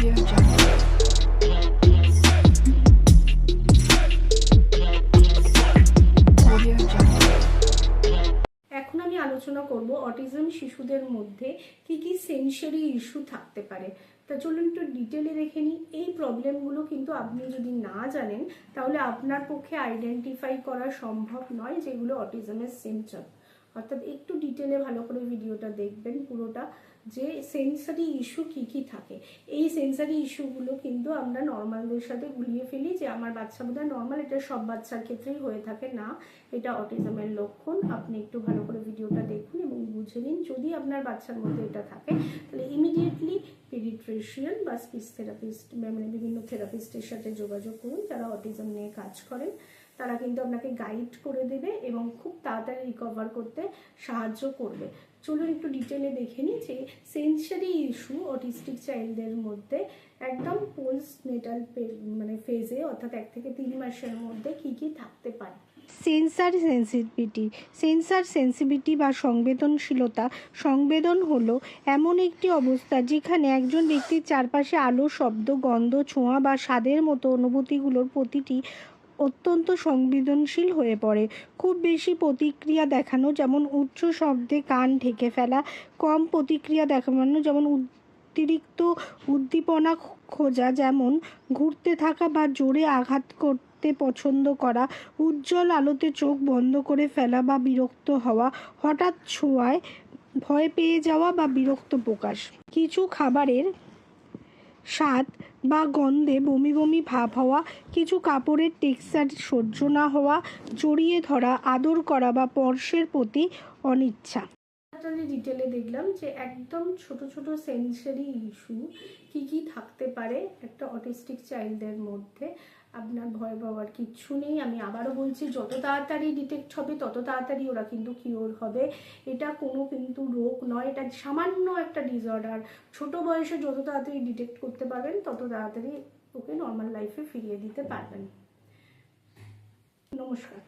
এখন আমি আলোচনা করব অটিজম শিশুদের মধ্যে কি কি সেন্সারি ইস্যু থাকতে পারে। তা চলুন একটু ডিটেলে দেখে নিই। এই প্রবলেমগুলো কিন্তু আপনি যদি না জানেন, তাহলে আপনার পক্ষে আইডেন্টিফাই করা সম্ভব নয় যেগুলো অটিজমের সিমটম অর্থাৎ একটু ডিটেলে ভালো করে ভিডিওটা দেখবেন পুরোটা, যে সেন্সারি ইস্যু কি কি থাকে। এই সেন্সারি ইস্যুগুলো কিন্তু আমরা নর্মালদের সাথে গুলিয়ে ফেলি যে আমার বাচ্চা বোধহয় নর্মাল এটা সব বাচ্চার ক্ষেত্রেই হয়ে থাকে না। এটা অটিজমের লক্ষণ, আপনি একটু ভালো করে ভিডিওটা দেখুন এবং বুঝে নিন যদি আপনার বাচ্চার মধ্যে এটা থাকে, তাহলে ইমিডিয়েটলি পেডিট্রিশিয়ান বা স্পিচ থেরাপিস্ট মানে বিভিন্ন থেরাপিস্টের সাথে যোগাযোগ করুন, যারা অটিজম নিয়ে কাজ করেন। তারা কিন্তু আপনাকে গাইড করে দেবে এবং খুব তাড়াতাড়ি রিকভার করতে সাহায্য করবে। চলুন একটু ডিটেলে দেখে নিই যে সেন্সারি ইস্যু অটিস্টিক চাইল্ডদের মধ্যে একদম পোস্ট নেটাল মানে ফেজে অর্থাৎ এক থেকে তিন মাসের মধ্যে কি কি থাকতে পারে? সেন্সার সেন্সিটিভিটি সেন্সার সেন্সিটিভিটি বা সংবেদনশীলতা, সংবেদন হলো এমন একটি অবস্থা যেখানে একজন ব্যক্তির চারপাশে আলো, শব্দ, গন্ধ, ছোঁয়া বা স্বাদের মতো অনুভূতিগুলোর প্রতিটি অত্যন্ত সংবেদনশীল হয়ে পড়ে। খুব বেশি প্রতিক্রিয়া দেখানো যেমন উচ্চ শব্দে কান ঢেকে ফেলা, কম প্রতিক্রিয়া দেখানো যেমন অতিরিক্ত উদ্দীপনা খোঁজা, যেমন ঘুরতে থাকা বা জোরে আঘাত করতে পছন্দ করা, উজ্জ্বল আলোতে চোখ বন্ধ করে ফেলা বা বিরক্ত হওয়া, হঠাৎ ছোঁয়ায় ভয় পেয়ে যাওয়া বা বিরক্ত প্রকাশ। কিছু খাবারের স্বাদ বা গন্ধে বমি বমি ভাব হওয়া, কিছু কাপড়ের টেক্সচার সহ্য না হওয়া, জড়িয়ে ধরা, আদর করা বা পর্শের প্রতি অনিচ্ছা। ডিটেলে দেখলাম যে একদম ছোট ছোট সেন্সারি ইস্যু কি কি থাকতে পারে একটা অটিস্টিক চাইল্ডের মধ্যে। আপনার ভয় পাওয়ার কিচ্ছু নেই। আমি আবারও বলছি, যত তাড়াতাড়ি ডিটেক্ট হবে, তত তাড়াতাড়ি ওরা কিন্তু কিওর হবে। এটা কোনো কিন্তু রোগ নয়, এটা সামান্য একটা ডিসঅর্ডার ছোট বয়সে যত তাড়াতাড়ি ডিটেক্ট করতে পারবেন, তত তাড়াতাড়ি ওকে নর্মাল লাইফে ফিরিয়ে দিতে পারবেন। নমস্কার।